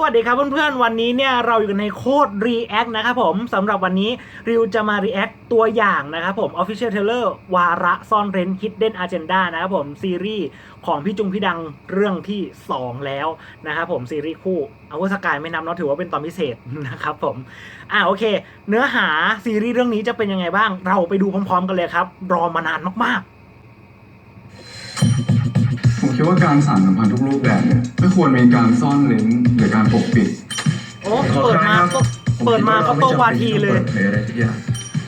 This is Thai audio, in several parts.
สวัสดีครับเพื่อนๆ วันนี้เนี่ยเราอยู่กันในโคด React นะครับผมสำหรับวันนี้ริวจะมา React ตัวอย่างนะครับผม Official Trailer วาระซ่อนเร้น Hidden Agenda นะครับผมซีรีส์ของพี่จุงพี่ดังเรื่องที่ 2 แล้วนะครับผมซีรีส์คู่เอาวสกายไม่นับเนาะถือว่าเป็นตอนพิเศษนะครับผมอ่าโอเค เนื้อหาซีรีส์เรื่องนี้จะเป็นยังไงบ้าง เราไปดูพร้อมๆ กันเลยครับ รอมานานมากๆ คิดว่าการสานสัมพันธ์ทุกรูปแบบเนี่ยไม่ควรมีการซ่อนเร้นหรือการปกปิดโอ้เปิดมาก็เปิดมาก็โตวาทีเลย เผยอะไรทุกอย่าง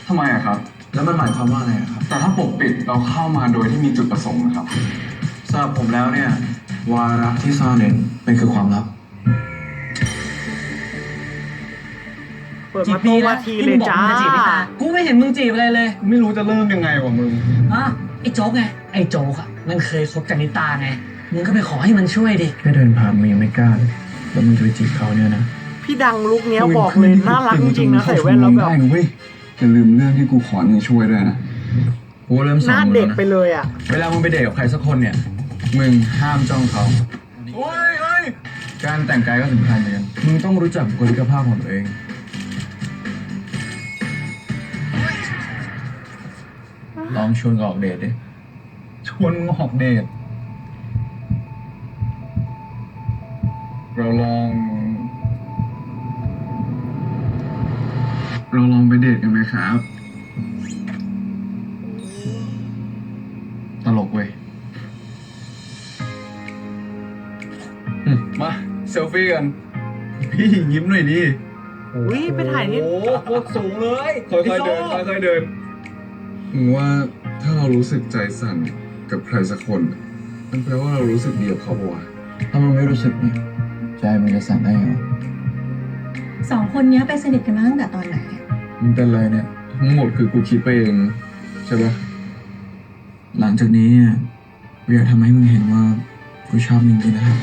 ทำไมอะครับ แล้วมันหมายความว่าอะไรอะครับแต่ถ้าปกปิดเราเข้ามาโดยที่มีจุดประสงค์นะครับ สำหรับผมแล้วเนี่ย วาระที่ซ่อนเร้นเป็นคือความลับ เปิดจีมาบโตปีวาแล้วทีที่เลมึยงบอกจ้า มึงจะจีบพี่ตากูไม่เห็นมึงจีบอะไรเลย ไม่รู้จะเริ่มยังไงวะมึง อะ ไอ้โจ๊กไง ไอ้โจ๊กอะมันเคยคบกับนิตาไง มึงก็ไปขอให้มันช่วยดิ แค่เดินผ่านมึงยังไม่กล้าเลยแล้วมึงจะไปจีบเขาเนี่ยนะพี่ดังลุกเนี้ยบอกเลยน่ารักจริงๆนะใส่แว่นแล้วแบบได้นะเว้ยอย่าลืมเรื่องที่กูขอมึงช่วยด้วยนะกูเริ่มสหอนน้ามึงเด็แล้วนะกไปเลยอะ เวลามึงไปเดทกับใครสักคนเนี่ย มึงห้ามจ้องเขา โอ้ยโอ้ยการแต่งกายก็สำคัญเหมือนกัน มึงต้องรู้จักบุคลิกภาพของตัวเอง องชวนเขาออกเดทดิชวนมึงออกเดทเราลอง เราลองไปเดทกันไหมครับ ตลกเว้ยอืมมาเซลฟี่กัน พี่ยิ้มหน่อยดิ อุ้ยไปถ่ายนี่ โอ้โหโคตรสูงเลยค่อยๆเดินค่อยๆเดิน มึงว่าถ้าเรารู้สึกใจสั่นกับใครสักคน มันแปลว่าเรารู้สึกดีกับเขาปะวะถ้ามึงไม่รู้สึกเนี่ยใจมึงจะสั่นได้เหรอสองคนเนี้ยไปสนิทกันมาตั้งแต่ตอนไหนมึงเป็นไรเนี่ย ทั้งหมดคือกูคิดไปเองใช่ปะหลังจากนี้เนี่ยกูอยากทำให้มึงเห็นว่ากูชอบมึงจริงๆนะครับ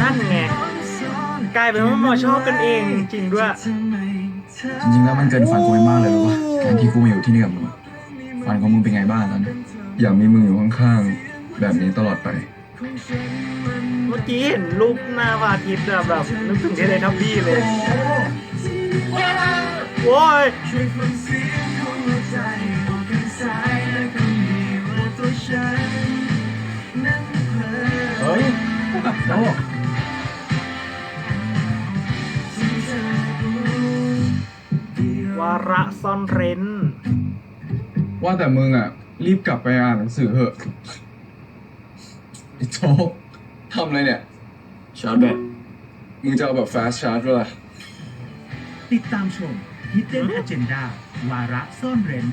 นั่นไงกลายเป็นว่ามาชอบกันเองจริงๆด้วย จริงๆแล้วมันเกินฝันกูไปมากเลยรู้ป่ะ การที่กูมาอยู่ที่นี่กับมึงอะฝันของมึงเป็นไงบ้างตอนนี้อยากมีมึงอยู่ข้างๆ แบบนี้ตลอดไป เมื่อกี้เห็นรูปหน้าพระอาทิตย์อะแบบนึกถึงเทเลทับบี้เลยโว้ยเฮ้ยโอ้วาระ ซ่อนเร้น ว่าแต่มึงอะ รีบกลับไปอ่านหนังสือเถอะไอ้โจ๊กทำอะไรเนี่ย ชาร์จแบตมึงจะเอาแบบ fast charge ด้วยล่ะ ติดตามชม Hidden Agenda วาระซ่อนเร้น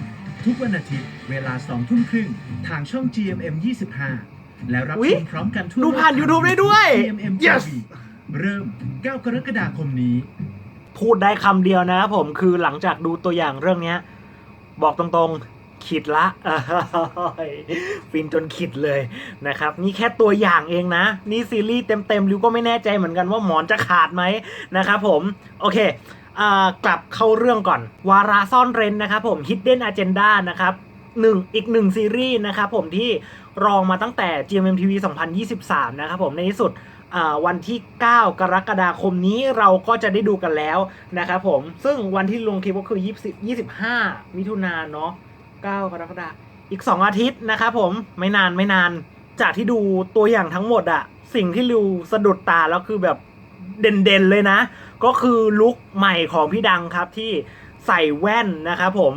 ทุกวันอาทิตย์ เวลา2ทุ่มครึ่ง ทางช่อง GMM 25 และรับอุ๊ชยมพร้อมกันทั่วดูผ่านโลก YouTube ได้ด้วย GMM Yes TV เริ่ม 9 กรกฎาคมนี้ พูดได้คำเดียวนะครับผมคือหลังจากดูตัวอย่างเรื่องเนี้ยบอกตรงๆขิดละฟินจนขิดเลยนะครับ นี่แค่ตัวอย่างเองนะ นี่ซีรีส์เต็มๆริวก็ไม่แน่ใจเหมือนกันว่าหมอนจะขาดไหมนะครับผม โอเคกลับเข้าเรื่องก่อน วาระซ่อนเร้นนะครับผม Hidden Agenda นะครับหนึ่งอีกหนึ่งซีรีส์นะครับผมที่รองมาตั้งแต่ GMM TV 2023 นะครับผมในที่สุด วันที่ 9 กรกฎาคมนี้เราก็จะได้ดูกันแล้วนะครับผมซึ่งวันที่ลงคลิปก็คือ 20 25 มิถุนายนเนาะ9 กรกฎาคมอีก 2 อาทิตย์นะครับผมไม่นานไม่นานจากที่ดูตัวอย่างทั้งหมดอะสิ่งที่ริวสะดุดตาแล้วคือแบบเด่นๆเลยนะ ก็คือลุคใหม่ของพี่ดังครับที่ใส่แว่นนะครับผม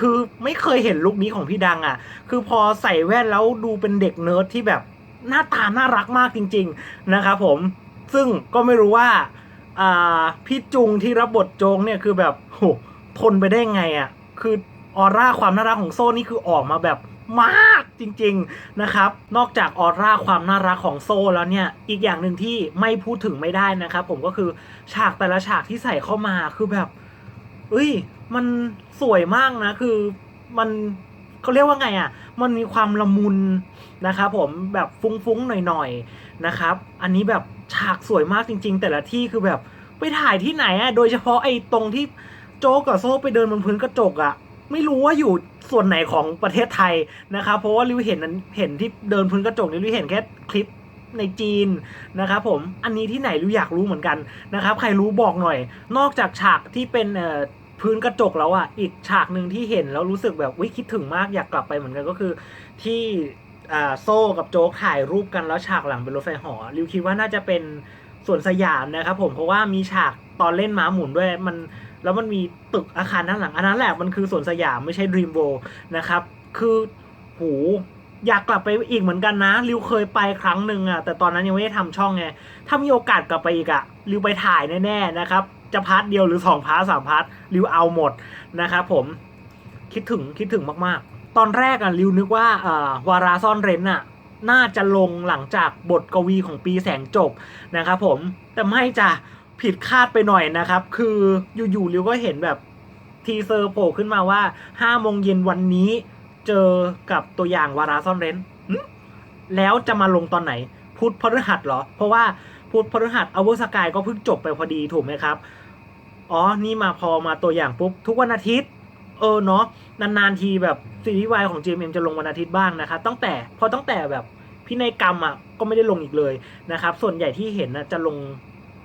คือไม่เคยเห็นลุคนี้ของพี่ดังอะ่ะ คือพอใส่แว่นแล้วดูเป็นเด็กเนิร์ดที่แบบ หน้าตาน่ารักมากจริง ๆนะครับผมซึ่งก็ไม่รู้ว่าพี่จุงที่รับบทโจงเนี่ยคือแบบโหทนไปได้ไงอะ่ะคือออร่าความน่ารักของโซ่นี่คือออกมาแบบมากจริงๆนะครับ นอกจากออร่าความน่ารักของโซ่แล้วเนี่ย อีกอย่างหนึ่งที่ไม่พูดถึงไม่ได้นะครับผมก็คือฉากแต่ละฉากที่ใส่เข้ามาคือแบบเอ้ย มันสวยมากนะ คือมันเขาเรียกว่าไงอะ่ะ มันมีความละมุนนะครับผมแบบฟุ้งๆหน่อยๆนะครับอันนี้แบบฉากสวยมากจริง ๆ แต่ละที่คือแบบไปถ่ายที่ไหนอะโดยเฉพาะไอ้ตรงที่โจ๊กกับโซ่ไปเดินบนพื้นกระจกอะ่ะไม่รู้ว่าอยู่ส่วนไหนของประเทศไทยนะครับเพราะว่าริวเห็นนั้นเห็นที่เดินพื้นกระจกนี่ริวเห็นแค่คลิปในจีนนะครับผมอันนี้ที่ไหนรู้อยากรู้เหมือนกันนะครับ ใครรู้บอกหน่อย นอกจากฉากที่เป็นเอ่อ พื้นกระจกแล้วอะอีกฉากหนึ่งที่เห็นแล้วรู้สึกแบบวิคิดถึงมากอยากกลับไปเหมือนกันก็คือ ที่โซ่กับโจ๊กถ่ายรูปกันแล้วฉากหลังเป็นรถไฟหอริวคิดว่าน่าจะเป็นสวนสยามนะครับผมเพราะว่ามีฉากตอนเล่นม้าหมุนด้วยมันแล้วมันมีตึกอาคารด้านหลัง อันนั้นแหละมันคือสวนสยามไม่ใช่ด e ีมโ r นะครับ คือโหอยากกลับไปอีกเหมือนกันนะ ริวเคยไปครั้งหนึ่งอะแต่ตอนนั้นยังไม่ได้ทำช่องไง ถ้ามีโอกาสกลับไปอีกอะริวไปถ่ายแน่ๆนะครับ จะพาร์ทเดียวหรือสองพาร์ทสามพาร์ทริวเอาหมดนะครับผมคิดถึงคิดถึงมากๆ ตอนแรกอะริวนึกว่าอ่าวาราซ่อนเร้นอะน่าจะลงหลังจากบทกวีของปีแสงจบนะครับผมแต่ไม่จะผิดคาดไปหน่อยนะครับ คืออยู่ๆริวก็เห็นแบบทีเซอร์โผล่ขึ้นมาว่าห้าโมงเย็นวันนี้เจอกับตัวอย่างวาราซ่อนเร้นแล้วจะมาลงตอนไหน พุธพฤหัสเหรอ เพราะว่าพุธพฤหัสอเวอร์สกายก็เพิ่งจบไปพอดีถูกไหมครับ อ๋อ นี่มาพอมาตัวอย่างปุ๊บ ทุกวันอาทิตย์ เออเนาะนานๆทีแบบซีรีส์วายของ GMM จะลงวันอาทิตย์บ้างนะครับตั้งแต่พอตั้งแต่แบบพินัยกรรมอะก็ไม่ได้ลงอีกเลยนะครับ ส่วนใหญ่ที่เห็นนะจะลง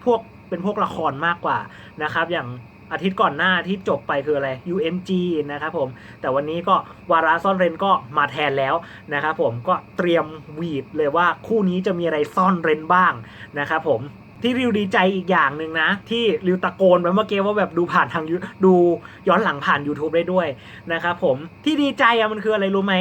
พวกเป็นพวกละครมากกว่านะครับ อย่างอาทิตย์ก่อนหน้าที่จบไปคืออะไร UMG นะครับผม แต่วันนี้ก็วาราซ่อนเร้นก็มาแทนแล้วนะครับผมก็เตรียมหวีดเลยว่าคู่นี้จะมีอะไรซ่อนเร้นบ้างนะครับผม ที่ริวดีใจอีกอย่างหนึ่งนะ ที่ริวตะโกนไปเมื่อกี้ว่าแบบดูผ่านทางดูย้อนหลังผ่าน YouTube ได้ด้วยนะครับผมที่ดีใจอะมันคืออะไรรู้ไหม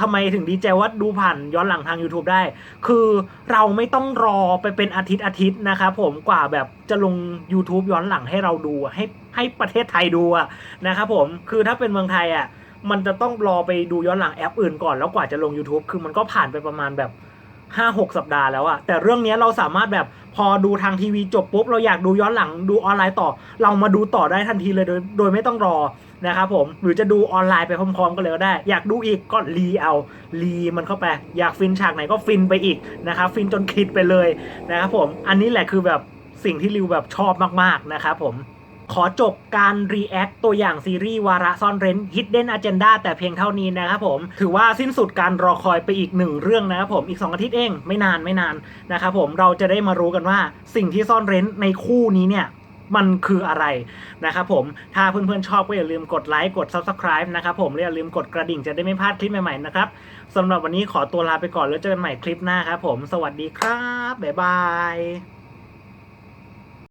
ทำไมถึงดีใจว่าดูผ่านย้อนหลังทาง YouTube ได้ คือเราไม่ต้องรอไปเป็นอาทิตย์อาทิตย์นะครับผมกว่าแบบจะลง YouTube ย้อนหลังให้เราดูให้ให้ประเทศไทยดูนะครับผมคือถ้าเป็นเมืองไทยอะมันจะต้องรอไปดูย้อนหลังแอปอื่นก่อนแล้วกว่าจะลง YouTube คือมันก็ผ่านไปประมาณแบบ ห้าหกสัปดาห์แล้วอะแต่เรื่องนี้เราสามารถแบบพอดูทางทีวีจบปุ๊บ เราอยากดูย้อนหลังดูออนไลน์ต่อ เรามาดูต่อได้ทันทีเลยโดยโดยไม่ต้องรอนะครับผมหรือจะดูออนไลน์ไปพร้อมๆกันเลยก็ได้ อยากดูอีกก็รีเอารีมันเข้าไป อยากฟินฉากไหนก็ฟินไปอีกนะครับฟินจนคิดไปเลยนะครับผมอันนี้แหละคือแบบสิ่งที่ริวแบบชอบมากๆนะครับผม ขอจบการ react ตัวอย่างซีรีส์วาระซ่อนเร้น Hidden Agenda แต่เพียงเท่านี้นะครับผม ถือว่าสิ้นสุดการรอคอยไปอีกหนึ่งเรื่องนะครับผมอีก 2 อาทิตย์เองไม่นานไม่นานนะครับผมเราจะได้มารู้กันว่าสิ่งที่ซ่อนเร้นในคู่นี้เนี่ยมันคืออะไรนะครับผม ถ้าเพื่อนๆชอบก็อย่าลืมกดไลค์กด Subscribe นะครับผมและอย่าลืมกดกระดิ่งจะได้ไม่พลาดคลิปใหม่ๆนะครับสำหรับวันนี้ขอตัวลาไปก่อนแล้วเจอกันใหม่คลิปหน้าครับผม สวัสดีครับ บ๊ายบาย